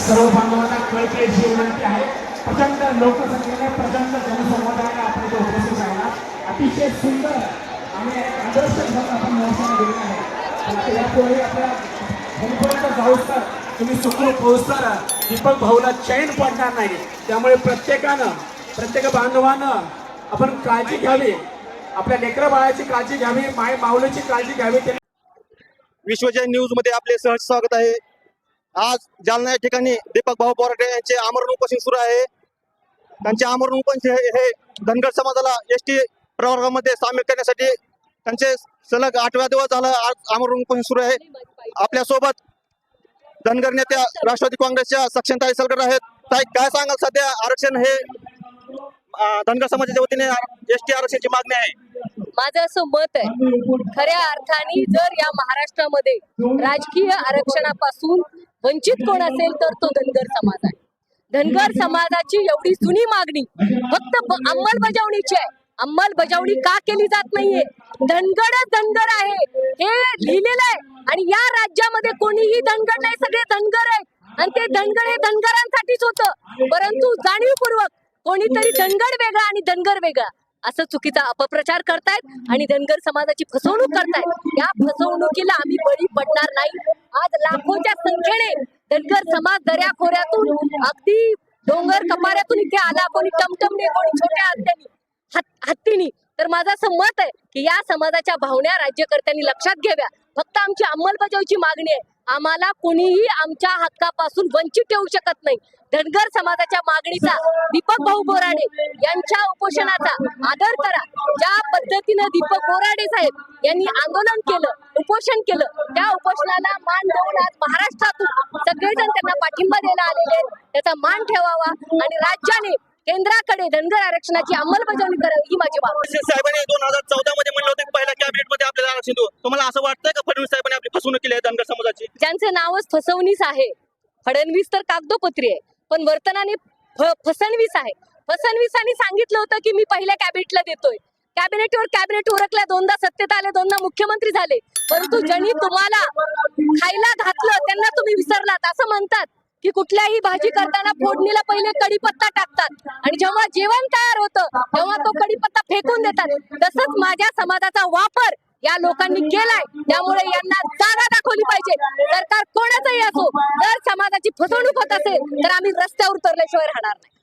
सर्व बांधवांना कळते अशी विनंती आहे. प्रचंड लोकसंख्येने प्रचंड जनसंवादाने आपण इथे उपस्थित राहणार. अतिशय सुंदर आणि आदर्श आपण व्यवस्था दिलेला आहे. यापुढे आपल्या घरीपर्यंत जाऊस तर तुम्ही सुखरूप पोहोचताना दीपक भाऊला चैन पडणार नाही. त्यामुळे प्रत्येकानं प्रत्येक बांधवानं आपण काळजी घ्यावी. आपल्या लेकरा बाळाची काळजी घ्यावी माय माऊलीची काळजी घ्यावी ते विश्वजय न्यूजमध्ये आपले सहज स्वागत आहे. आज जालना या ठिकाणी दीपक भाऊ बोराटे यांचे आमरण उपोषण सुरू आहे. त्यांचे आमरण उपोषण हे हे धनगर समाजाला एस टी प्रवर्गामध्ये सामील करण्यासाठी त्यांचे सलग आठव्या दिवस झाला आज आमरण उपोषण सुरू आहे. आपल्यासोबत धनगर नेत्या राष्ट्रवादी काँग्रेसच्या सक्षमताई सलगर आहेत. ताई काय सांगाल सध्या आरक्षण हे धनगर समाजाच्या वतीने एसटी आरक्षणाची मागणी आहे. माझं असं मत आहे खऱ्या अर्थाने जर या महाराष्ट्रामध्ये राजकीय आरक्षणापासून वंचित कोण असेल तर तो धनगर समाज आहे. धनगर समाजाची एवढी जुनी मागणी फक्त अंमलबजावणीची आहे. अंमलबजावणी का केली जात नाहीये? धनगडच धनगर आहे हे लिहिलेलं आहे. आणि या राज्यामध्ये कोणीही धनगड नाही सगळे धनगर आहे. आणि ते धनगर हे धनगरांसाठीच होतं. परंतु जाणीवपूर्वक कोणीतरी धनगड वेगळा आणि धनगर वेगळा. असं चुकीचा अपप्रचार करतायत आणि धनगर समाजाची फसवणूक करतायत. या फसवणुकीला आम्ही बळी पडणार नाही. आज लाखोच्या संख्येने धनगर समाज दर्याखोऱ्यातून अगदी डोंगर कपाऱ्यातून इथे आला. कोणी टमटमने कोणी छोट्या हत्यानी. हत- हत्तीनी. तर माझं असं मत आहे की या समाजाच्या भावना राज्यकर्त्यांनी लक्षात घ्याव्या. फक्त आमची अंमलबजावणीची मागणी आहे. आम्हाला कुणीही आमच्या हक्कापासून वंचित ठेवू शकत नाही. धनगर समाजाच्या मागणीचा दीपक भाऊ बोराडे यांच्या उपोषणाचा आदर करा. ज्या पद्धतीनं दीपक बोराडे साहेब यांनी आंदोलन केलं उपोषण केलं त्या उपोषणाला मान देऊन आज महाराष्ट्रातून सगळेजण त्यांना पाठिंबा द्यायला आलेले आहेत. त्याचा मान ठेवावा आणि राज्याने केंद्राकडे धनगर आरक्षणाची अंमलबजावणी करावी ही माझी मागणी. साहेबांनी दोन हजार चौदा मध्ये म्हणलं होतं की पहिल्या कॅबिनेटमध्ये आपल्याला आरक्षण देऊ. तुम्हाला असं वाटतंय का फडणवीस साहेबांनी आपली फसवणूक केली आहे धनगर समाजाची? ज्यांचं नावच फसवणीस आहे. फडणवीस तर कागदोपत्री आहे. पण वर्तनाने फसणवीस आहे. फसणवीसांनी सांगितलं होतं की मी पहिल्या कॅबिनेटला देतोय. कॅबिनेटवर कॅबिनेट उरकल्या दोनदा सत्तेत आले दोनदा मुख्यमंत्री झाले. परंतु ज्यांनी तुम्हाला खायला घातलं त्यांना तुम्ही विसरलात. असं म्हणतात की कुठल्याही भाजी करताना फोडणीला पहिले कडीपत्ता टाकतात. आणि जेव्हा जेवण तयार होतं तेव्हा तो कडीपत्ता फेकून देतात. तसंच माझ्या समाजाचा वापर या लोकांनी केलाय. त्यामुळे यांना जागा दाखवली पाहिजे. सरकार कोणाचंही असो जर कोणाची फसवणूक होत असेल तर आम्ही रस्त्यावर उतरल्याशिवाय राहणार नाही.